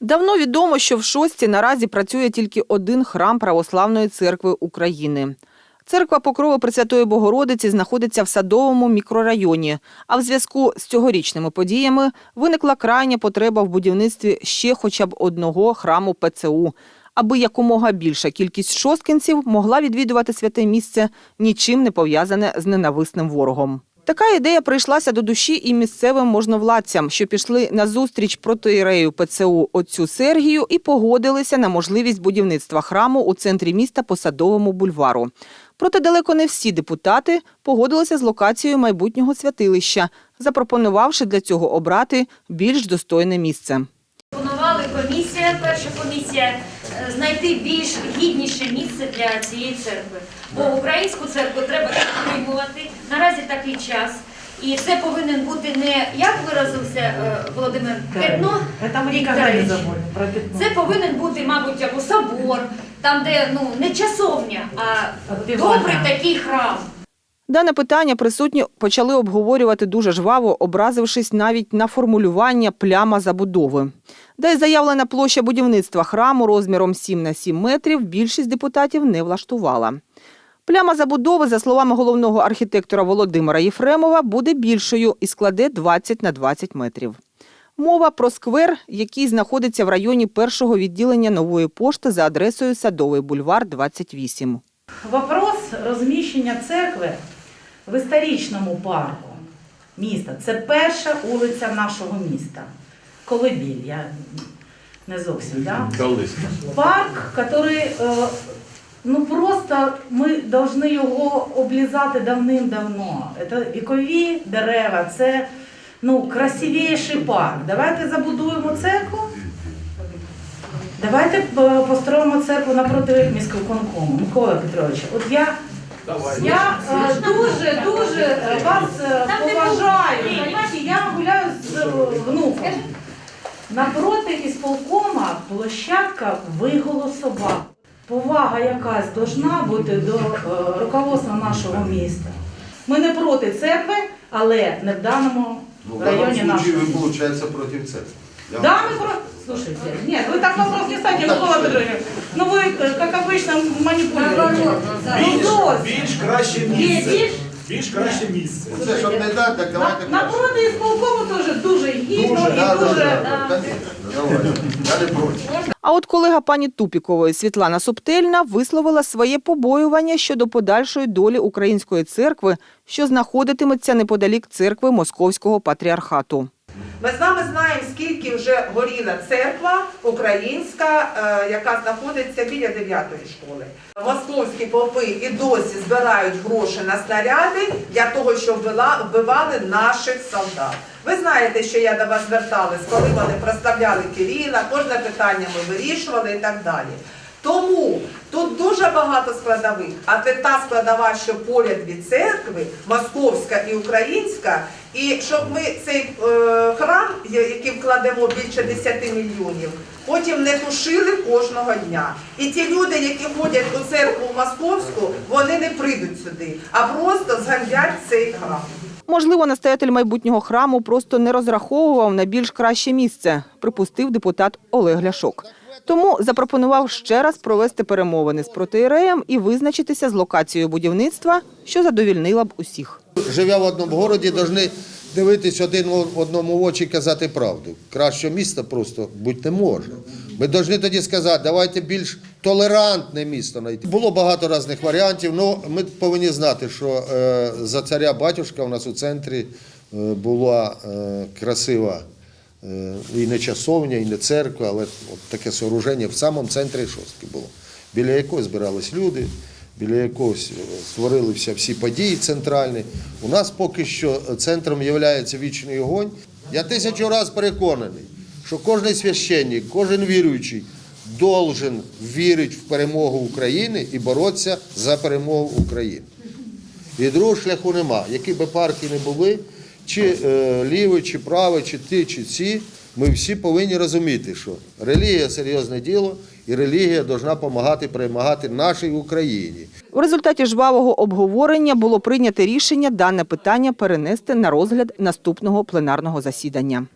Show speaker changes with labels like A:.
A: Давно відомо, що в шості наразі працює тільки один храм Православної церкви України. Церква Покрови Пресвятої Богородиці знаходиться в садовому мікрорайоні. А в зв'язку з цьогорічними подіями виникла крайня потреба в будівництві ще хоча б одного храму ПЦУ, аби якомога більша кількість шосткинців могла відвідувати святе місце, нічим не пов'язане з ненависним ворогом. Така ідея прийшлася до душі і місцевим можновладцям, що пішли на зустріч протоірею ПЦУ отцю Сергію і погодилися на можливість будівництва храму у центрі міста по Садовому бульвару. Проте далеко не всі депутати погодилися з локацією майбутнього святилища, запропонувавши для цього обрати більш достойне місце.
B: Пропонували комісія, перша комісія, знайти більш гідніше місце для цієї церкви. Бо українську церкву треба підтримувати. Наразі такий час. І це повинен бути не як виразився е, Володимир Петно
C: Это мы никогда не
B: Вікторович.
C: забудем про пятно.
B: Це повинен бути, мабуть, або собор, там, де ну не часовня, а добрий такий храм.
A: Дане питання присутні почали обговорювати дуже жваво, образившись навіть на формулювання пляма забудови. Де й заявлена площа будівництва храму розміром 7 на 7 метрів більшість депутатів не влаштувала. Пляма забудови, за словами головного архітектора Володимира Єфремова, буде більшою і складе 20 на 20 метрів. Мова про сквер, який знаходиться в районі першого відділення нової пошти за адресою Садовий бульвар, 28.
C: Вопрос розміщення церкви в історичному парку міста. Це перша вулиця нашого міста. Колибіль, я не зовсім, да? Парк, який, е, ну просто ми повинні його облізати давним-давно. Це вікові дерева, це ну, красивіший парк. Давайте забудуємо церкву. Давайте е, построїмо церкву напроти міського конкому. Микола Петрович, от я, я е, дуже, дуже е, вас е, поважаю. Я гуляю з внуком. Напроти ісполкома площадка виголосова. Повага якась должна бути до руководства нашого міста. Ми не проти церкви, але не в даному
D: Ну,
C: районі нашого.
D: вы, получается, против церкви.
C: Да, мы про... Слушайте, нет, вы так вопрос не ставьте, Микола Петрович. Ну вы, э, как обычно, манипулируете. Ну,
E: Більш,
C: досить.
E: більш краще
C: Є
E: місце.
C: більш?
E: Більш краще місце.
D: Ну, Це щоб не дати, так
C: На,
D: давайте краще.
C: напроти ісполкому теж дуже гідно
D: Дуже, да,
C: і
D: да,
C: дуже...
D: да, конечно, давай. Я не проти.
A: А от колега пані Тупікової Світлана Субтельна висловила своє побоювання щодо подальшої долі української церкви, що знаходитиметься неподалік церкви Московського патріархату.
F: Ми з вами знаємо, скільки вже горіла церква українська, е, яка знаходиться біля 9-ї школи. Московські попи і досі збирають гроші на снаряди для того, щоб вбивали наших солдат. Ви знаєте, що я до вас зверталась, коли вони проставляли Кирила, кожне питання ми вирішували і так далі. Тому тут дуже багато складових, а це та складова, що поряд від церкви, московська і українська, і щоб ми цей е, храм, який вкладемо більше 10 мільйонів, потім не тушили кожного дня. І ті люди, які ходять у церкву московську, вони не прийдуть сюди, а просто зганьбять цей храм.
A: Можливо, настоятель майбутнього храму просто не розраховував на більш краще місце, припустив депутат Олег Ляшок. Тому запропонував ще раз провести перемовини з протиєреєм і визначитися з локацією будівництва, що задовільнила б усіх.
G: живя в одному городі, повинні дивитись один одному в очі і казати правду. Кращого міста просто бути не може. Ми повинні тоді сказати, давайте більш толерантне місто знайти. Було багато різних варіантів, але ми повинні знати, що е, за царя батюшка у нас у центрі е, була е, красива і не часовня, і не церква, але от таке сооруження в самому центрі шостки було, біля якого збирались люди біля якогось створилися всі події центральні. У нас поки що центром є вічний огонь. Я тисячу разів переконаний, що кожен священник, кожен віруючий должен вірити в перемогу України і боротися за перемогу України. І другого шляху нема. Які би партії не були, чи е, ліві, чи праві, чи ті, чи ці, ми всі повинні розуміти, що релігія серйозне діло, і релігія повинна допомагати перемагати нашій Україні.
A: У результаті жвавого обговорення було прийнято рішення дане питання перенести на розгляд наступного пленарного засідання.